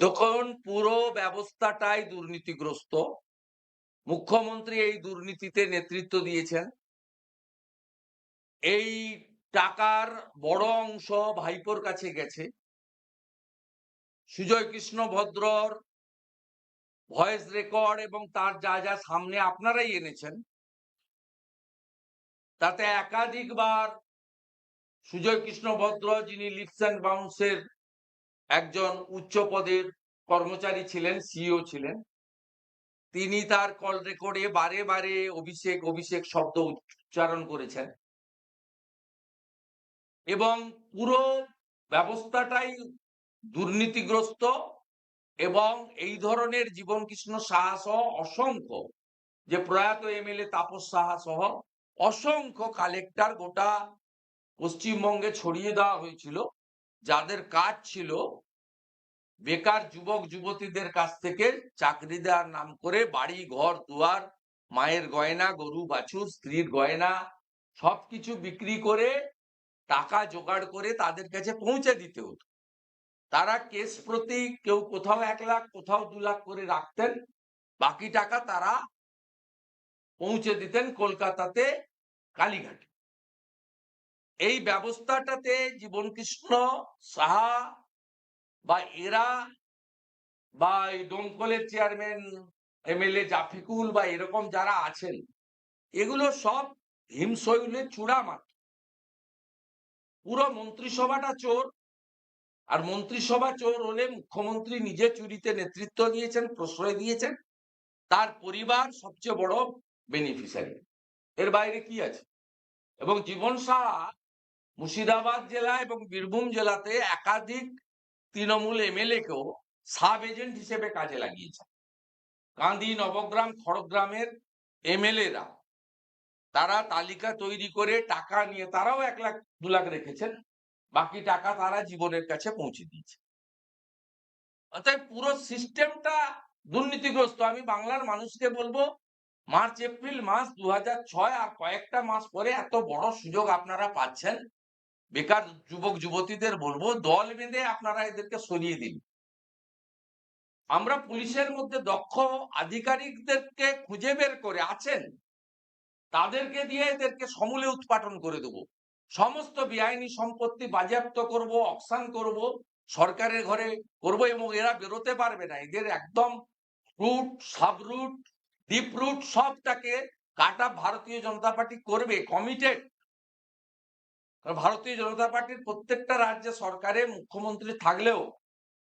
তখন পুরো ব্যবস্থাটাই দুর্নীতিগ্রস্ত। মুখ্যমন্ত্রী এই দুর্নীতিতে নেতৃত্ব দিয়েছেন। এই টাকার বড় অংশ ভাইপোর কাছে গেছে। সুজয় কৃষ্ণ ভদ্রর ভয়েস রেকর্ড এবং তার যা যা সামনে আপনারাই এনেছেন, তাতে একাধিকবার সুজয় কৃষ্ণ ভদ্র যিনি লিপস অ্যান্ড বাউন্সের একজন উচ্চ পদের কর্মচারী ছিলেন সিইও ছিলেন, তিনি তার কল রেকর্ডে বারে বারে অভিষেক অভিষেক শব্দ উচ্চারণ করেছেন। এবং পুরো ব্যবস্থাটাই দুর্নীতিগ্রস্ত এবং এই ধরনের জীবন কৃষ্ণ সাহা সহ অসংখ্য, যে প্রয়াত এমএলএ তাপস সাহা সহ অসংখ্য কালেক্টর গোটা পশ্চিমবঙ্গে ছড়িয়ে দেওয়া হয়েছিল, যাদের কাজ ছিল বেকার যুবক, যুবতীদের কাছ থেকে চাকরি দেওয়ার নাম করে বাড়ি, ঘর, দুয়ার, মায়ের গয়না, গরু, বাছুর, স্ত্রীর গয়না সবকিছু বিক্রি করে টাকা জোগাড় করে তাদের কাছে পৌঁছে দিতে হতো। তারা কেস প্রতি কেউ কোথাও এক লাখ, কোথাও দু লাখ করে রাখতেন, বাকি টাকা তারা পৌঁছে দিতেন কলকাতাতে, কালীঘাটে। এই ব্যবস্থাটাতে জীবন কৃষ্ণ সাহা বা এরা বা এই দমকলের চেয়ারম্যান, এমএলএ জাফিকুল বা এরকম যারা আছেন, এগুলো সব হিমশৈলের চূড়া মাত্র পুরো মন্ত্রিসভাটা চোর আর মন্ত্রিসভা চোর হলে মুখ্যমন্ত্রী নিজে চুরিতে নেতৃত্ব দিয়েছেন, প্রশ্রয় দিয়েছেন, তার পরিবার সবচেয়ে বড় বেনিফিশিয়ারি এর বাইরে কি আছে? এবং জীবন সাহা মুর্শিদাবাদ জেলা এবং বীরভূম জেলাতে একাধিক তৃণমূল এমএলএ কেও সাব এজেন্ট হিসেবে কাজে লাগিয়েছে। কান্দি নবগ্রাম খড়গ্রামের এমএলএরা, তারা তালিকা তৈরি করে টাকা নিয়ে তারাও এক লাখ, দু লাখ রেখেছেন, বাকি টাকা তারা জীবনের কাছে পৌঁছে দিয়েছে। অর্থাৎ পুরো সিস্টেমটা দুর্নীতিগ্রস্ত। আমি বাংলার মানুষকে বলব, মার্চ, এপ্রিল মাস দু আর কয়েকটা মাস পরে এত বড় সুযোগ আপনারা পাচ্ছেন বেকার যুবক যুবতীদের বলব, দল বেঁধে আপনারা এদেরকে সরিয়ে দিন। আমরা পুলিশের মধ্যে দক্ষ আধিকারিকদেরকে খুঁজে বের করে আছেন, তাদেরকে দিয়ে এদেরকে সমূলে উৎপাটন করে দেব। সমস্ত বেআইনি সম্পত্তি বাজেয়াপ্ত করব, অকশান করব, সরকারের ঘরে করব এবং এরা বেরোতে পারবে না। এদের একদম root, sub root, deep root সবটাকে কাটা ভারতীয় জনতা পার্টি করবে, কমিটেড। ভারতীয় জনতা পার্টির প্রত্যেকটা রাজ্যে সরকারে মুখ্যমন্ত্রী থাকলেও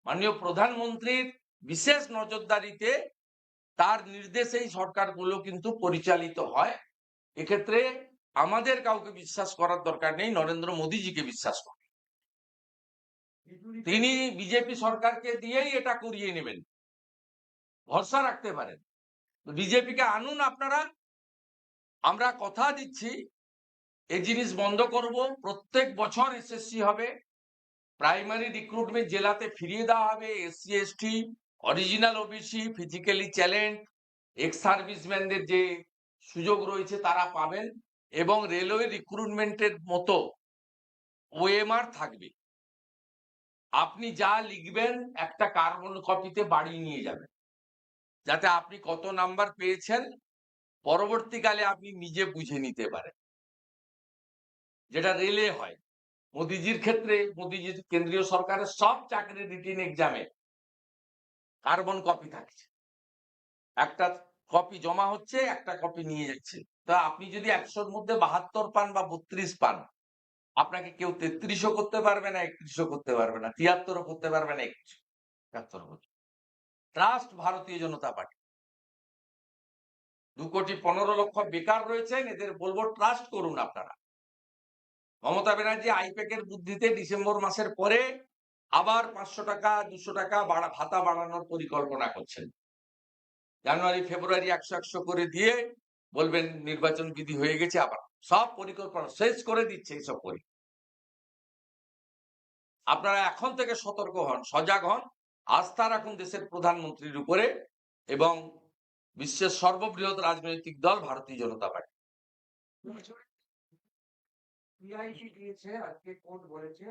মাননীয় প্রধানমন্ত্রীর বিশেষ নজরদারিতে তার নির্দেশেই সরকারগুলো কিন্তু পরিচালিত হয়। এক্ষেত্রে আমাদের কাউকে বিশ্বাস করার দরকার নেই, নরেন্দ্র মোদীজিকে বিশ্বাস করে। তিনি বিজেপি সরকারকে দিয়েই এটা করিয়ে নেবেন। ভরসা রাখতে পারেন। বিজেপিকে আনুন আপনারা। আমরা কথা দিচ্ছি। এই জিনিস বন্ধ করব, প্রত্যেক বছর এসএসসি হবে। প্রাইমারি রিক্রুটমেন্ট জেলাতে ফিরিয়ে দেওয়া হবে, SC, ST, original OBC, physically challenge ex সার্ভিসম্যানদের যে সুযোগ রয়েছে তারা পাবেন এবং রেলওয়ে রিক্রুটমেন্টের মতো ওএমআর থাকবে। আপনি যা লিখবেন একটা কার্বন কপিতে বাড়ি নিয়ে যাবেন যাতে আপনি কত নাম্বার পেয়েছেন, পরবর্তীকালে আপনি নিজে বুঝে নিতে পারেন। যেটা রেলে হয়। মোদিজির ক্ষেত্রে, মোদিজির কেন্দ্রীয় সরকারের সব চাকরি রিটিন এক্সামে কার্বন কপি থাকছে। একটা কপি জমা হচ্ছে, একটা কপি নিয়ে যাচ্ছে। তা আপনি যদি একশোর মধ্যে বাহাত্তর পান বা বত্রিশ পান, আপনাকে কেউ তেত্রিশও করতে পারবে না, একত্রিশও করতে পারবে না, তিয়াত্তরও করতে পারবে না, একত্রিশ, একাত্তর ট্রাস্ট ভারতীয় জনতা পার্টি। দু কোটি পনেরো লক্ষ বেকার রয়েছেন, এদের বলব ট্রাস্ট করুন আপনারা। মমতা ব্যানার্জি আইপ্যাকের বুদ্ধিতে ডিসেম্বর মাসের পরে আবার পাঁচশো টাকা, দুশো টাকা ভাতা বাড়ানোর পরিকল্পনা করছেন। জানুয়ারি, ফেব্রুয়ারি একশো একশো করে দিয়ে বলবেন নির্বাচন বিধি হয়ে গেছে, আবার সব পরিকল্পনা শেষ করে দিচ্ছে এইসব পরি আপনারা এখন থেকে সতর্ক হন, সজাগ হন, আস্থা রাখুন দেশের প্রধানমন্ত্রীর উপরে এবং বিশ্বের সর্ববৃহৎ রাজনৈতিক দল ভারতীয় জনতা পার্টি। পিআইসি দিয়েছে, আজকে কোর্ট বলেছে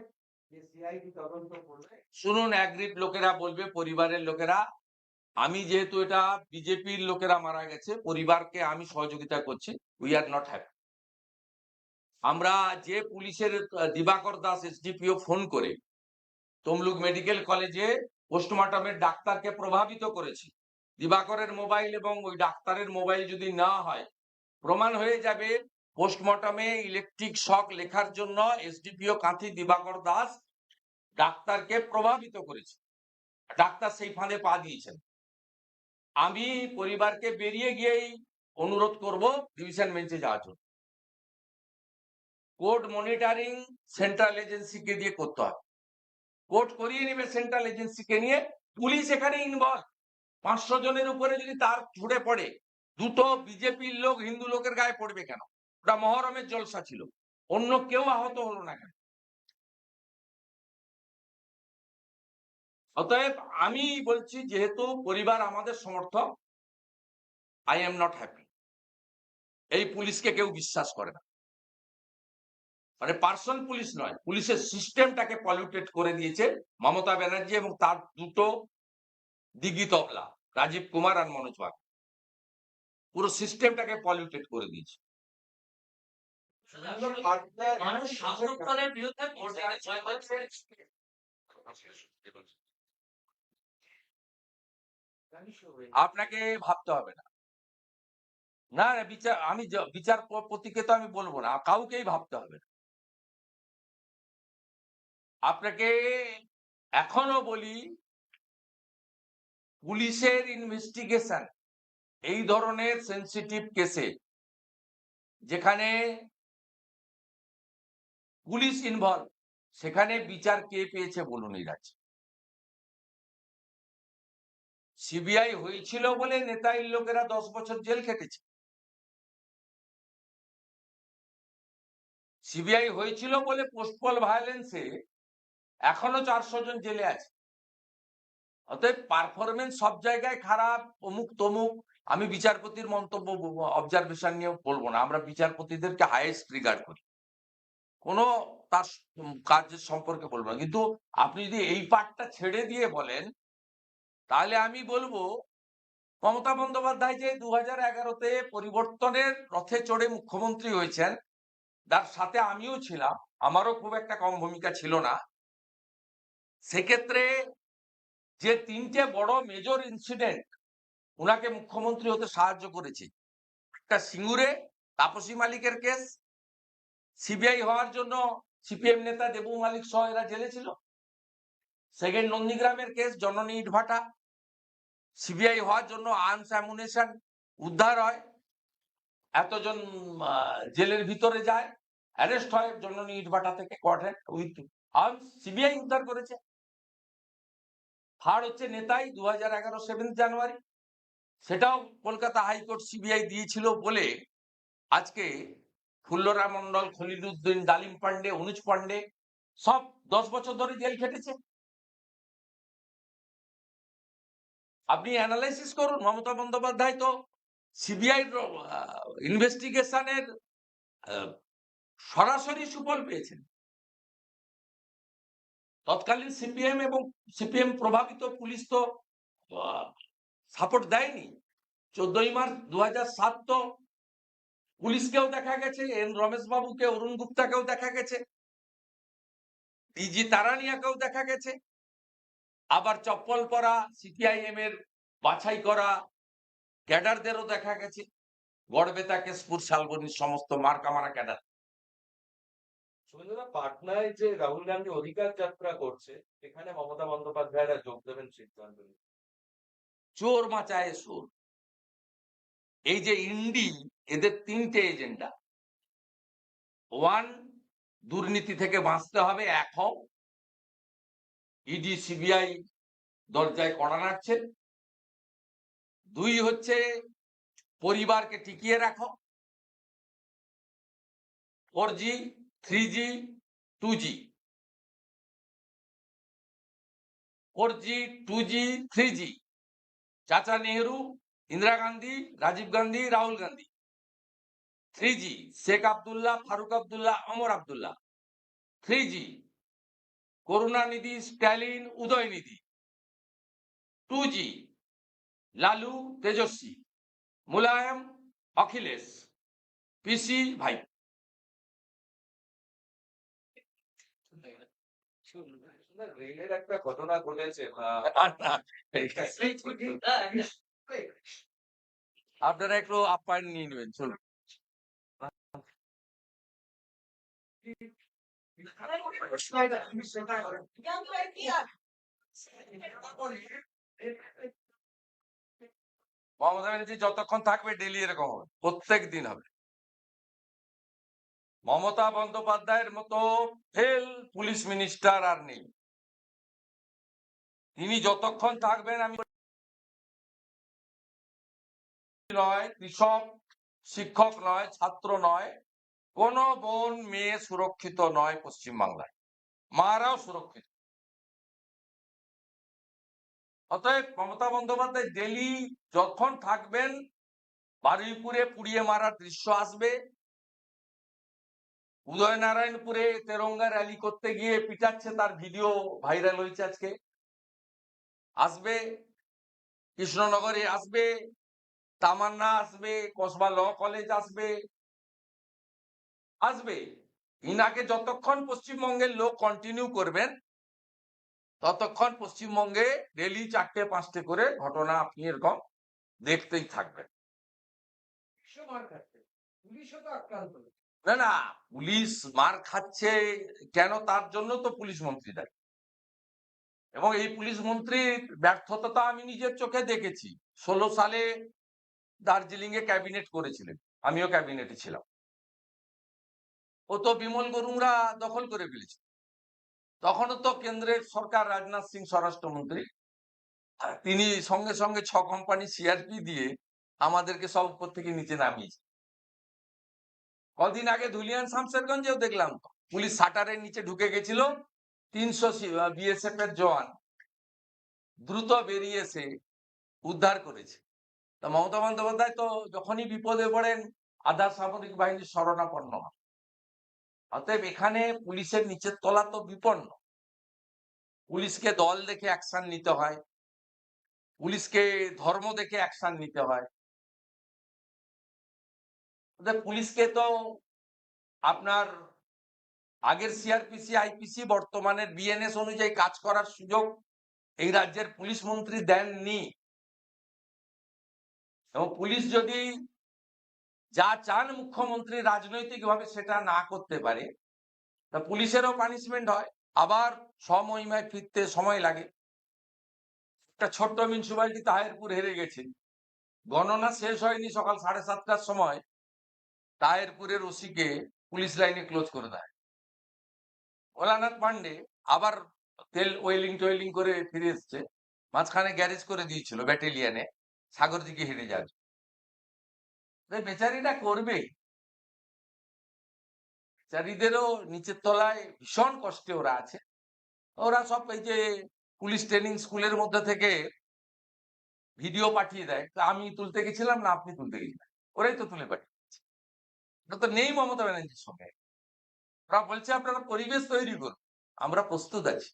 যে সিআইডি তদন্ত করবে। শুনুন অ্যাগ্রিড লোকেরা বলবে, পরিবারের লোকেরা, আমি যেহেতু এটা বিজেপির লোকেরা মারা গেছে, পরিবারকে আমি সহযোগিতা করছি উই আর নট হ্যাপি আমরা যে পুলিশের দিবাকর দাস এসডিপিও ফোন করে তমলুক মেডিকেল কলেজে পোস্টমর্টমের ডাক্তারকে প্রভাবিত করেছি। দিবাকরের মোবাইল এবং ওই ডাক্তারের মোবাইল যদি না হয়, প্রমাণ হয়ে যাবে পোস্টমর্টমে ইলেকট্রিক শক লেখার জন্য এসডিপিও কাঁথি দিবাকর দাস ডাক্তারকে প্রভাবিত করেছে। ডাক্তার সেই ফাঁদে পা দিয়েছেন। আমি পরিবারকে বেরিয়ে গিয়েই অনুরোধ করব ডিভিশন বেঞ্চে যাওয়ার জন্য। কোর্ট মনিটরিং সেন্ট্রাল এজেন্সিকে দিয়ে করতে হবে। কোর্ট করিয়ে নেবে সেন্ট্রাল এজেন্সিকে নিয়ে। পুলিশ এখানে ইনভলভ পাঁচশো জনের উপরে যদি তার ছুড়ে পড়ে, দুটো বিজেপির লোক হিন্দু লোকের গায়ে পড়বে কেন? ওটা মহরমের জলসা ছিল। অন্য কেউ আহত হলো না কেন? অতএব আমি বলছি, যেহেতু পরিবার আমাদের সমর্থক আই এম নট হ্যাপি এই পুলিশকে কেউ বিশ্বাস করে না। মানে পার্সন পুলিশ নয়, পুলিশের সিস্টেমটাকে পলিউটেড করে দিয়েছে মমতা ব্যানার্জি এবং তার দুটো দিগি তবলা, রাজীব কুমার আর মনোজ বাগ পুরো সিস্টেমটাকে পলিউটেড করে দিয়েছে। মানুষ বিরুদ্ধে ভোট আপনাকে ভাবতে হবে না। না বিচার আমি য- বিচারপতিকে তো আমি বলব না কাউকেই ভাবতে হবে না। আপনাকে এখনও বলি পুলিশের ইনভেস্টিগেশন এই ধরনের সেন্সিটিভ কেসে যেখানে পুলিশ ইনভলভ সেখানে বিচার কে পেয়েছে বলুন এই রাজ্যে। সিবিআই হয়েছিল বলে নেতাইর লোকেরা দশ বছর জেল খেটেছে। সিবিআই হয়েছিল বলে পোস্টপল ভায়োলেন্সে এখনও চারশো জন জেলে আছে। অতএব পারফরমেন্স সব জায়গায় খারাপ, অমুক তমুক। আমি বিচারপতির মন্তব্য অবজারভেশন নিয়ে বলব না। আমরা বিচারপতিদেরকে হাইয়েস্ট রিগার্ড করি। কোনো তার কাজের সম্পর্কে বলব না। কিন্তু আপনি যদি এই পার্টটা ছেড়ে দিয়ে বলেন, তাহলে আমি বলব, মমতা বন্দ্যোপাধ্যায় যে দু হাজার এগারোতে পরিবর্তনের রথে চড়ে মুখ্যমন্ত্রী হয়েছেন, তার সাথে আমিও ছিলাম, আমারও খুব একটা কম ভূমিকা ছিল না। সেক্ষেত্রে যে তিনটে বড় মেজর ইনসিডেন্ট উনাকে মুখ্যমন্ত্রী হতে সাহায্য করেছে, একটা সিঙ্গুরে, তাপসী মালিকের কেস সিবিআই হওয়ার জন্য সিপিএম নেতা দেবু মালিক সহ এরা জেলে ছিল। সেকেন্ড নন্দীগ্রামের কেস, জননী ইটভাটা। সিবিআই হওয়ার জন্য আর্মস অ্যামুনেশন উদ্ধার হয়। এতজন জেলের ভিতরে যায়, অ্যারেস্ট হয় জননী ইটভাটা থেকে কোয়ার্টার উইথ আর্মস। সিবিআই উদ্ধার করেছে। থার্ড হচ্ছে নেতাই দু হাজার এগারো সেভেন্থ জানুয়ারি। সেটাও কলকাতা হাইকোর্ট সিবিআই দিয়েছিল বলে আজকে ফুল্লরা মন্ডল খলিলুদ্দিন, ডালিম পান্ডে অনুজ পান্ডে সব দশ বছর ধরে জেল খেটেছে। আপনি অ্যানালাইসিস করুন, মমতা বন্দ্যোপাধ্যায় তো সিবিআই ইনভেস্টিগেশনের সরাসরি সুফল পেয়েছেন। তৎকালীন সিপিএম এবং সিপিএম প্রভাবিত পুলিশ তো সাপোর্ট দেয়নি। চোদ্দই মার্চ দু তো পুলিশকেও দেখা গেছে এন রমেশ বাবুকে অরুণ গুপ্তাকেও দেখা গেছে ডিজি তারানিয়াকেও দেখা গেছে। আবার চপ্পল পরা সিপিআইএম এর বাছাই করা ক্যাডারদেরও দেখা গেছে। গড়বেতা কেশপুর শালবনির সমস্ত মার্কা মারা ক্যাডার। সুরেন্দ্রদা পাটনায় যে রাহুল গান্ধী অধিকার যাত্রা করছে এখানে মমতা বন্দ্যোপাধ্যায়রা যোগ দেবেন সিদ্ধান্ত চোর মাচায় সুর। এই যে ইন্ডি এদের তিনটে এজেন্ডা। ওয়ান দুর্নীতি থেকে বাঁচতে হবে, এক হও। ইডি সিবিআই দরজায় কড়া নাড়ছে দুই হচ্ছে পরিবারকে টিকিয়ে রাখো। Four G three G two G four G two G three G চাচা Nehru, Indira Gandhi, Rajiv Gandhi, Rahul Gandhi. Three G Sheikh Abdullah Farooq Abdullah Omar Abdullah. Three G Karunanidhi Stalin Udhayanidhi. Two G Lalu Tejashwi Mulayam Akhilesh পিসি ভাই। রেলের একটা ঘটনা ঘটেছে আপনারা একটু আপ্যায়ন নিয়ে নেবেন চলুন। যতক্ষণ থাকবে ডেলি এরকম হবে। প্রত্যেক দিন হবে। মমতা বন্দ্যোপাধ্যায়ের মতো ফেল পুলিশ মিনিস্টার আর নেই। তিনি যতক্ষণ থাকবেন, আমি নয় কৃষক, শিক্ষক নয় ছাত্র নয় কোন বোন মেয়ে সুরক্ষিত নয় পশ্চিমবাংলায়। মারাও সুরক্ষিত। অতএব মমতা বন্দ্যোপাধ্যায় ডেলি যখন থাকবেন, বারুইপুরে পুড়িয়ে মারার দৃশ্য আসবে। উদয়নারায়ণপুরে তেরঙ্গা র্যালি করতে গিয়ে পিটাচ্ছে তার ভিডিও ভাইরাল হয়েছে আজকে। আসবে, কৃষ্ণনগরে আসবে, তামান্না আসবে, কসবা ল কলেজ আসবে আসবে। ইনাকে যতক্ষণ পশ্চিমবঙ্গের লোক কন্টিনিউ করবেন ততক্ষণ পশ্চিমবঙ্গে ডেলি চারটে পাঁচটে করে ঘটনা আপনি এরকম দেখতেই থাকবেন। না না পুলিশ মার খাচ্ছে কেন তার জন্য তো পুলিশ মন্ত্রী দায়ী। এবং এই পুলিশ মন্ত্রীর ব্যর্থতা তো আমি নিজের চোখে দেখেছি। ষোলো সালে দার্জিলিং এ ক্যাবিনেট করেছিলেন আমিও ক্যাবিনেটে ছিলাম। ও তো বিমল গরুংরা দখল করে ফেলেছে। তখনও তো কেন্দ্রের সরকার রাজনাথ সিং স্বরাষ্ট্রমন্ত্রী তিনি সঙ্গে সঙ্গে ছ কোম্পানি সিআরপি দিয়ে আমাদেরকে সব উপর থেকে নিচে নামিয়েছে। কদিন আগে ধুলিয়ান শামসেরগঞ্জেও দেখলাম, পুলিশ শাটারের নিচে ঢুকে গেছিল, তিনশো বিএসএফ এর জওয়ান। দ্রুত বেরিয়ে এসে উদ্ধার করেছে। তা মমতা বন্দ্যোপাধ্যায় তো যখনই বিপদে পড়েন, আধা সামরিক বাহিনীর শরণাপন্ন হন। অতএব এখানে পুলিশের নিচের তলা তো বিপন্ন। পুলিশকে দল দেখে অ্যাকশন নিতে হয়। পুলিশকে ধর্ম দেখে অ্যাকশন নিতে হয়। পুলিশকে তো আপনার আগের সিআরপিসি আইপিসি বর্তমানের বিএনএস অনুযায়ী কাজ করার সুযোগ এই রাজ্যের পুলিশ মন্ত্রী দেননি। এবং পুলিশ যদি যা চান মুখ্যমন্ত্রী রাজনৈতিকভাবে সেটা না করতে পারে, তা পুলিশেরও পানিশমেন্ট হয়, আবার সমহিমায় ফিরতে সময় লাগে। একটা ছোট্ট মিউনিসিপালিটি তাহেরপুর হেরে গেছে। গণনা শেষ হয়নি সকাল সাড়ে সাতটার সময়। তাহেরপুরের ওসিকে পুলিশ লাইনে ক্লোজ করে দেয়। ভোলানাথ পান্ডে আবার তেল ওয়েলিং টোয়েলিং করে ফিরে এসছে। মাঝখানে গ্যারেজ করে দিয়েছিল ব্যাটেলিয়ানে সাগর দিকে হেঁটে যাবে বেচারিটা করবে। বেচারিদেরও নিচের তলায় ভীষণ কষ্টে ওরা আছে। ওরা সব এই যে পুলিশ ট্রেনিং স্কুলের মধ্যে থেকে ভিডিও পাঠিয়ে দেয়। তা আমি তুলতে গেছিলাম না আপনি তুলতে গেছিলেন। ওরাই তো তুলে পাঠিয়েছে এটা তো নেই মমতা ব্যানার্জির সঙ্গে। ওরা বলছে, আপনারা পরিবেশ তৈরি করুন। আমরা প্রস্তুত আছি।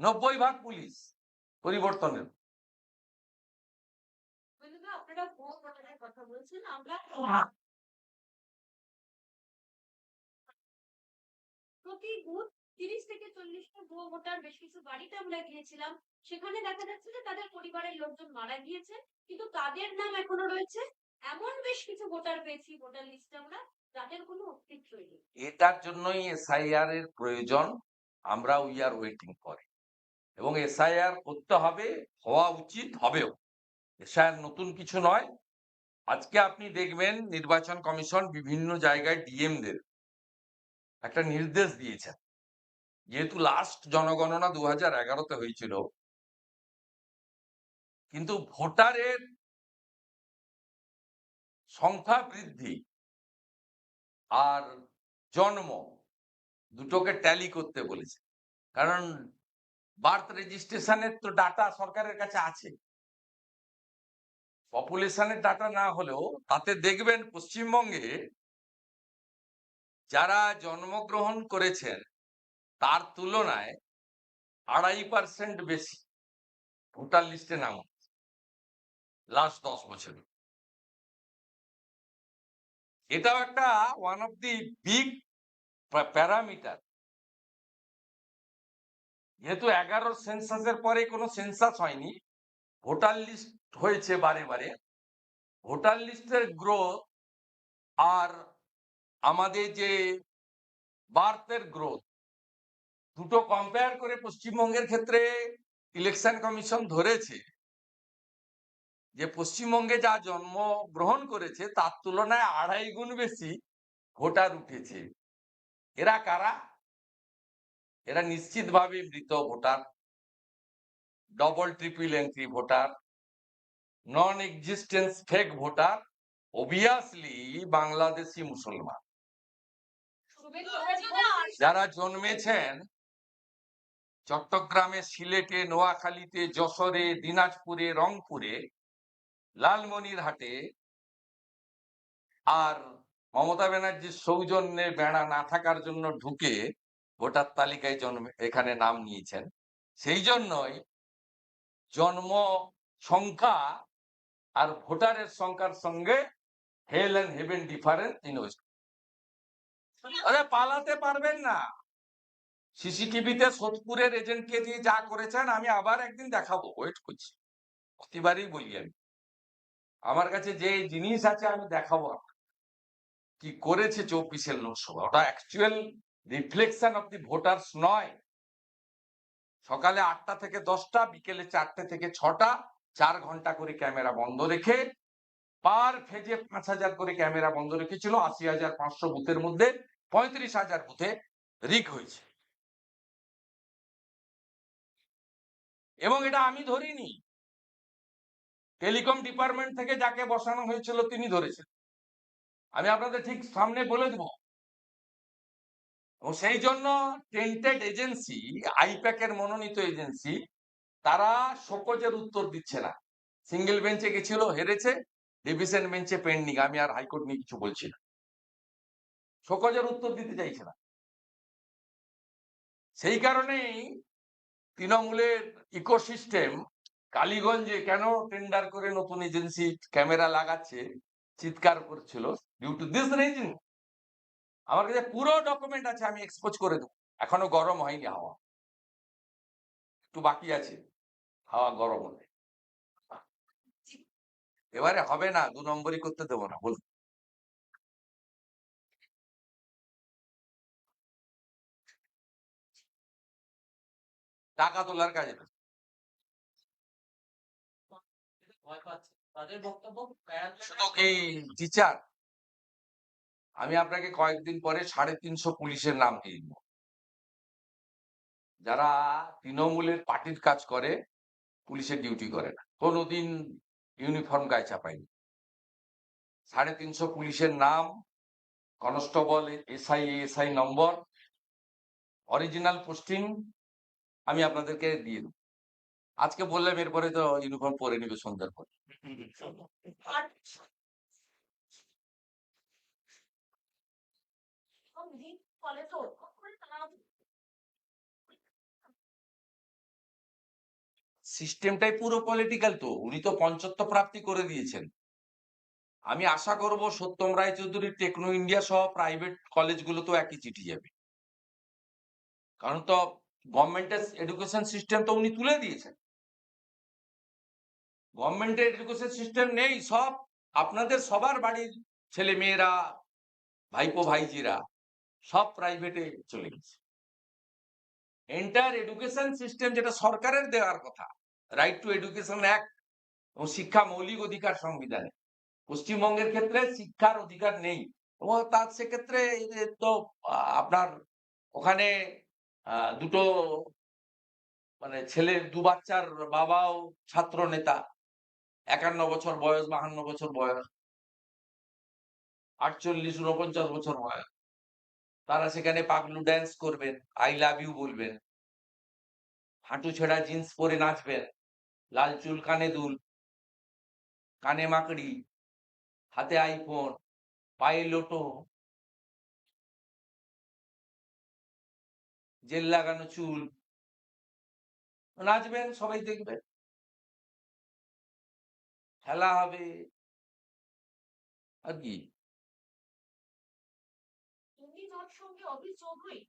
নব্বই ভাগ পুলিশ পরিবর্তনের। বন্ধুরা, আপনারা ভুয়ো কথা বলছেন আমরা প্রতি বুথ তিরিশ থেকে চল্লিশটা ভুয়ো ভোটার বেশ কিছু বাড়িতে আমরা গিয়েছিলাম। সেখানে দেখা যাচ্ছে যে তাদের পরিবারের লোকজন মারা গিয়েছে কিন্তু তাদের নাম এখনও রয়েছে। এমন বেশ কিছু ভোটার পেয়েছি ভোটার লিস্টে আমরা যাদের কোনো অস্তিত্বই নেই এটার জন্যই এসআইআর এর প্রয়োজন আমরা উই আর ওয়েটিং ফর এবং এসআইআর করতে হবে হওয়া উচিত হবেও। এসআইআর নতুন কিছু নয়। আজকে আপনি দেখবেন নির্বাচন কমিশন বিভিন্ন জায়গায় ডিএমদের একটা নির্দেশ দিয়েছেন। যেহেতু লাস্ট জনগণনা দু হাজার এগারোতে হয়েছিল। কিন্তু ভোটারের সংখ্যা বৃদ্ধি আর জন্ম দুটোকে ট্যালি করতে বলেছে। কারণ বার্থ রেজিস্ট্রেশনের তো ডাটা সরকারের কাছে আছে। পপুলেশনের ডাটা না হলেও তাতে দেখবেন পশ্চিমবঙ্গে যারা জন্মগ্রহণ করেছেন, তার তুলনায় আড়াই পার্সেন্ট বেশি ভোটার লিস্টে নাম লাস্ট দশ বছরে। এটাও একটা one of the big parameter যেহেতু এগারো সেন্সাসের পরে কোনো সেন্সাস হয়নি, ভোটার লিস্ট হয়েছে বারে বারে। ভোটার লিস্টের গ্রোথ আর আমাদের যে বার্থের গ্রোথ দুটো কম্পেয়ার করে পশ্চিমবঙ্গের ক্ষেত্রে ইলেকশন কমিশন ধরেছে। যে পশ্চিমবঙ্গে যা জন্ম গ্রহণ করেছে তার তুলনায় আড়াই গুণ বেশি ভোটার উঠেছে। এরা কারা? এরা নিশ্চিতভাবে মৃত voter double triple entry voter. Non existence fake voter obviously Bangladeshi মুসলমান। যারা জন্মেছেন চট্টগ্রামে, সিলেটে, নোয়াখালীতে, যশোরে, দিনাজপুরে, রংপুরে, লালমনিরহাটে আর মমতা ব্যানার্জির সৌজন্যে বেড়া না থাকার জন্য ঢুকে ভোটার তালিকায় জন্মে, এখানে নাম নিয়েছেন। সেই জন্যই জন্ম সংখ্যা আর ভোটারের সংখ্যার সঙ্গে hell and heaven difference in West আরে পালাতে পারবেন না। সিসিটিভিতে সোদপুরের এজেন্টকে দিয়ে যা করেছেন, আমি আবার একদিন দেখাবো। ওয়েট করছি। প্রতিবারই বলি আমি। আমার কাছে যে জিনিস আছে, আমি দেখাবো। কি করেছে চব্বিশের লোকসভা? ওটা actual reflection of the voters নয়। সকালে আটটা থেকে দশটা, বিকেলে চারটে থেকে ছটা চার ঘণ্টা করে ক্যামেরা বন্ধ রেখে পার ফেজে পাঁচ হাজার করে ক্যামেরা বন্ধ রেখেছিল, আশি হাজার পাঁচশো বুথের মধ্যে পঁয়ত্রিশ হাজার বুথে রিক হয়েছে। এবং এটা আমি ধরিনি। টেলিকম ডিপার্টমেন্ট থেকে যাকে বসানো হয়েছিল তিনি ধরেছেন। আমি আপনাদের ঠিক সামনে বলে দেব। এবং সেই জন্য টেন্টেড এজেন্সি, আইপ্যাকের মনোনীত এজেন্সি তারা শোকজের উত্তর দিচ্ছে না। সিঙ্গেল বেঞ্চে গেছিল, হেরেছে, ডিভিশন বেঞ্চে পেন্ডিং আমি আর হাইকোর্ট নিয়ে কিছু বলছি না। শোকজের উত্তর দিতে চাইছে না। সেই কারণেই তৃণমূলের ইকোসিস্টেম কালীগঞ্জে কেন টেন্ডার করে নতুন এজেন্সি ক্যামেরা লাগাচ্ছে, চিৎকার করছিল ডিউ টু দিস রিজন আমার কাছে পুরো ডকুমেন্ট আছে, আমি এক্সপোজ করে দেবো। এখনও গরম হয়নি হাওয়া। একটু বাকি আছে। হাওয়া গরম হতে এবারে হবে না, দু নম্বরই করতে দেবো না, বলুন। টাকা তোলার কাজে না। টিচার আমি আপনাকে কয়েকদিন পরে সাড়ে তিনশো পুলিশের নাম দিয়ে যারা তৃণমূলের পার্টির কাজ করে পুলিশের ডিউটি করে না। কোনোদিন ইউনিফর্ম গায়ে চাপায়নি। সাড়ে তিনশো পুলিশের নাম constable SI SI number original posting আমি আপনাদেরকে দিয়ে দেবো। আজকে বললাম এরপরে তো ইউনিফর্ম পরে নিবে সন্ধ্যার পরে। সিস্টেমটাই পুরো পলিটিক্যাল তো, উনি তো পঞ্চত্ব প্রাপ্তি করে দিয়েছেন। আমি আশা করব সত্যম রায়চৌধুরী টেকনো ইন্ডিয়া সহ প্রাইভেট কলেজগুলো তো একই চিঠি যাবে। কারণ তো গভর্নমেন্টের এডুকেশন সিস্টেম তো উনি তুলে দিয়েছেন। গভর্নমেন্টের এডুকেশন সিস্টেম নেই, সব আপনাদের সবার বাড়ির ছেলে মেয়েরা ভাইপো ভাইজিরা, সব প্রাইভেটে চলে গেছে। এন্টায়ার এডুকেশন সিস্টেম যেটা সরকারের দেওয়ার কথা রাইট টু এডুকেশন অ্যাক্ট এবং শিক্ষা মৌলিক অধিকার সংবিধানে। পশ্চিমবঙ্গের ক্ষেত্রে শিক্ষার অধিকার নেই। এবং তার সেক্ষেত্রে তো আপনার ওখানে দুটো মানে ছেলে, দু বাচ্চার বাবাও ছাত্র নেতা। একান্ন বছর বয়স, বাহান্ন বছর বয়স। আটচল্লিশ উনপঞ্চাশ বছর বয়স। তারা সেখানে পাগলু ড্যান্স করবেন আই লাভ ইউ বলবেন। হাঁটু ছেঁড়া জিন্স পরে নাচবেন। লাল চুল, কানে দুল, কানে মাকড়ি, হাতে আইফোন, পায়ে লোটো, জেল লাগানো চুল। নাচবেন, সবাই দেখবে খেলা হবে। আর কি? সঙ্গে অভির চৌধুরী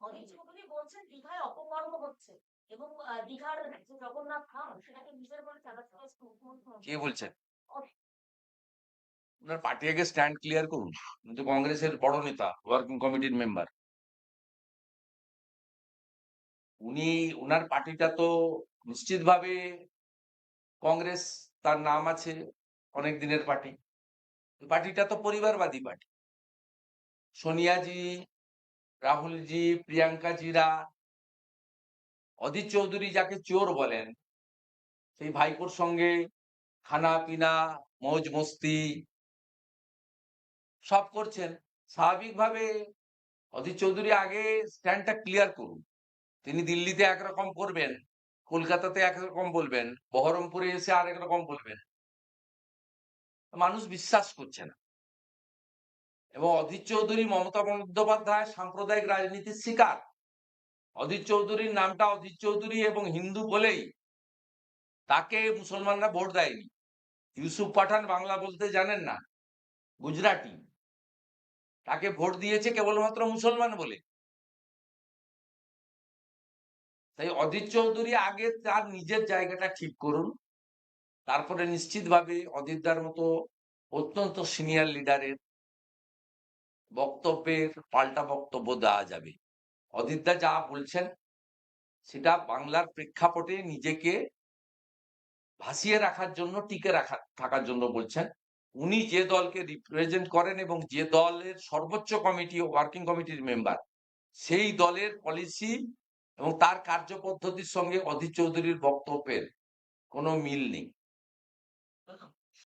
অভির চৌধুরী বলছেন দীঘায় অপকর্ম হচ্ছে। এবং দীঘার যে জগন্নাথ ধাম সেটাকে নিজের বলে চালাতে কে বলছেন ওনার পার্টি আগে স্ট্যান্ড ক্লিয়ার করুন। উনি তো কংগ্রেসের বড় নেতা ওয়ার্কিং কমিটির মেম্বার উনি ওনার পার্টিটা তো নিশ্চিতভাবে কংগ্রেস তার নাম আছে অনেক দিনের পার্টি পার্টিটা তো পরিবারবাদী পার্টি সোনিয়াজি রাহুলজি প্রিয়াঙ্কা জিরা অধীর চৌধুরী যাকে চোর বলেন, সেই ভাইপোর সঙ্গে খানা পিনা, মৌজ মস্তি সব করছেন। স্বাভাবিকভাবে অধীর চৌধুরী আগে স্ট্যান্ডটা ক্লিয়ার করুন। তিনি দিল্লিতে একরকম করবেন, কলকাতাতে একরকম বলবেন, বহরমপুরে এসে আরেক রকম বলবেন। মানুষ বিশ্বাস করছে না। এবং অধীর চৌধুরী মমতা বন্দ্যোপাধ্যায় সাম্প্রদায়িক রাজনীতির শিকার। অধীর চৌধুরীর নামটা অধীর চৌধুরী এবং হিন্দু বলেই তাকে মুসলমানরা ভোট দেয়নি। ইউসুফ পাঠান বাংলা বলতে জানেন না, গুজরাটি। তাকে ভোট দিয়েছে কেবলমাত্র মুসলমান বলে। তাই অধীর চৌধুরী আগে তার নিজের জায়গাটা ঠিক করুন, তারপরে নিশ্চিতভাবে অধীরদার মতো অত্যন্ত সিনিয়র লিডারের বক্তব্যের পাল্টা বক্তব্য দেওয়া যাবে। অধীরদা যা বলছেন, সেটা বাংলার প্রেক্ষাপটে নিজেকে ভাসিয়ে রাখার জন্য, টিকে রাখা, থাকার জন্য বলছেন। উনি যে দলকে রিপ্রেজেন্ট করেন এবং যে দলের সর্বোচ্চ কমিটি ও ওয়ার্কিং কমিটির মেম্বার সেই দলের পলিসি এবং তার কার্যপদ্ধতির সঙ্গে অধীর চৌধুরীর বক্তব্যের কোনো মিল নেই।